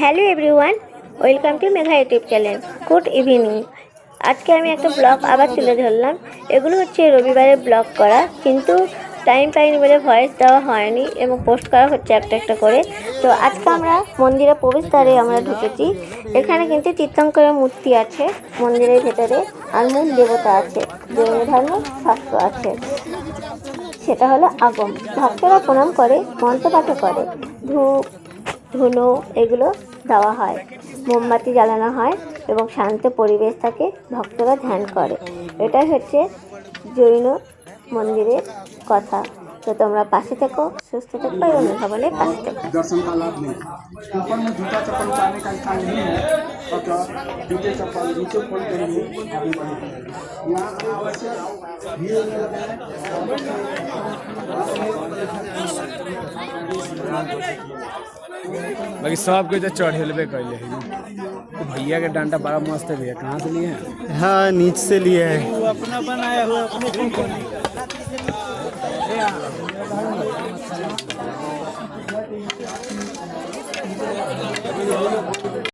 Hello everyone welcome to Megha YouTube channel good evening আজকে আমি একটা ব্লগ আবার তুলে ধরলাম। এগুলো হচ্ছে রবিবারে ব্লগ করা, কিন্তু টাইম পাইনি বলে ভয়েস দেওয়া হয়নি এবং পোস্ট করা হচ্ছে একটা একটা করে। তো আজকে আমরা মন্দিরের প্রবেশদ্বারে আমরা ঢুকেছি। এখানে কিন্তু তীর্থঙ্করের মূর্তি আছে, মন্দিরের ভেতরে আর মূল দেবতা আছে জৈন ধর্ম শাস্ত্র আছে। সেটা হলো আগম। ভক্তরা প্রণাম করে মন্ত্রপাঠও করে। ধূপ ধুনো এগুলো দেওয়া হয় মোমবাতি জ্বালানো হয় এবং শান্ত পরিবেশ থাকে ভক্তরা ধ্যান করে এটাই হচ্ছে জৈন মন্দিরের কথা তো তোমরা পাশে থেকো সুস্থ থেকো এবং ভবনের পাশে থেকো दर्शन का लाभ लें ऊपर में जूता चप्पल उतारने का स्थान नहीं है अतः जूते चप्पल नीचे खोल कर ही आगे बढ़े यहाँ आवश्यक भीड़ में लगाएं बाकी सब कुछ तो चढ़ेलबे कैले है भैया के डांडा बड़ा मस्त है भैया। कहाँ से लिए हैं? हाँ नीचे से लिए है। अपना बनाया हुआ अपने